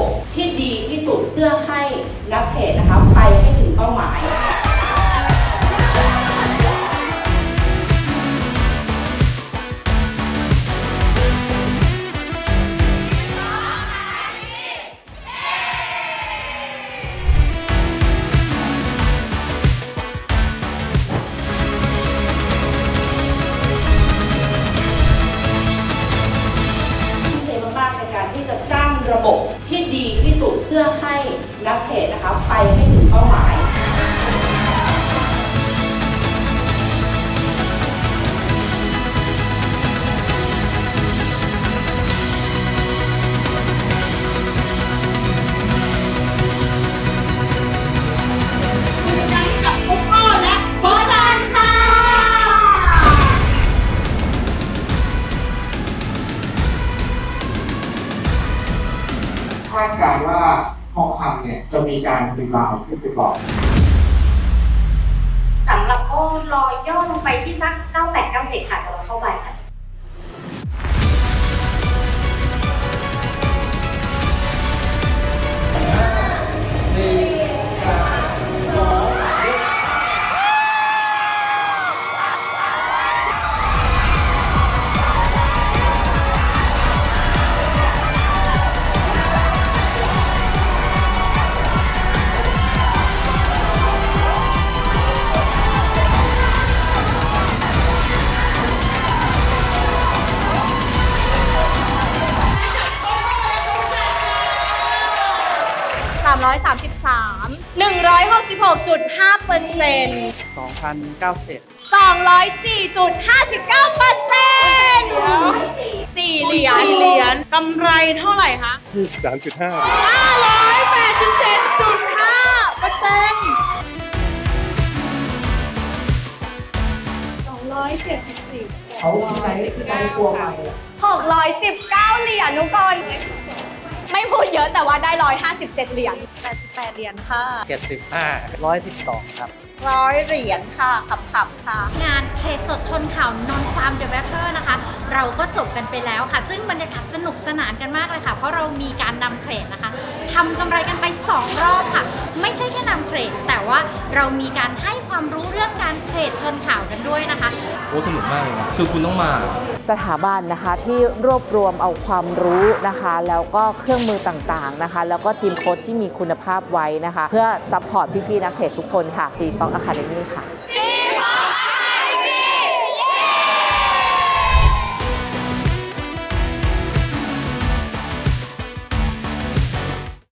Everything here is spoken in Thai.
บที่ดี ระบบที่ดีที่สุดเพื่อให้นักเทรดนะคะไปให้ถึงเป้าหมาย คาดการณ์ว่าทองคำเนี่ยจะมีการรีบาวด์ขึ้นไปก่อน สำหรับโอ้รอย่อลงไปที่สัก 98 97 ค่ะเดี๋ยวเราเข้าไปค่ะ 166.5เปอร์เซ็นต์2,091 204.59เปอร์เซ็นต์สี่เหรียญสี่เหรียญกำไรเท่าไหร่คะ587.5เปอร์เซ็นต์เขาที่ไหนคือการกลัวไป 619 เหรียญทุกคนไม่พูดเย อะแต่ว่าได้ 157 เหรียญ88 เหรียญค่ะ 75 112 ครับ ร้อยเหรียญค่ะขับขับๆค่ะ งานเทรดสดชนข่าวนอนฟาร์มเดอะแบทเทอร์นะคะ เราก็จบกันไปแล้วค่ะ ซึ่งบรรยากาศสนุกสนานกันมากเลยค่ะ เพราะเรามีการนำเทรดนะคะ ทำกำไรกันไป 2 รอบค่ะ ไม่ใช่แค่นำเทรด แต่ว่าเรามีการให้ความรู้เรื่องการเทรดชนข่าวกันด้วยนะคะ โอ้สนุกมากเลยนะคือคุณต้องมา สถาบันนะคะที่รวบรวมเอาความรู้นะคะ แล้วก็เครื่องมือต่างๆนะคะ แล้วก็ทีมโค้ชที่มีคุณภาพไว้นะคะ เพื่อซัพพอร์ตพี่ๆนักเทรดทุกคนค่ะ G ปองอะคาเดมี่ค่ะจี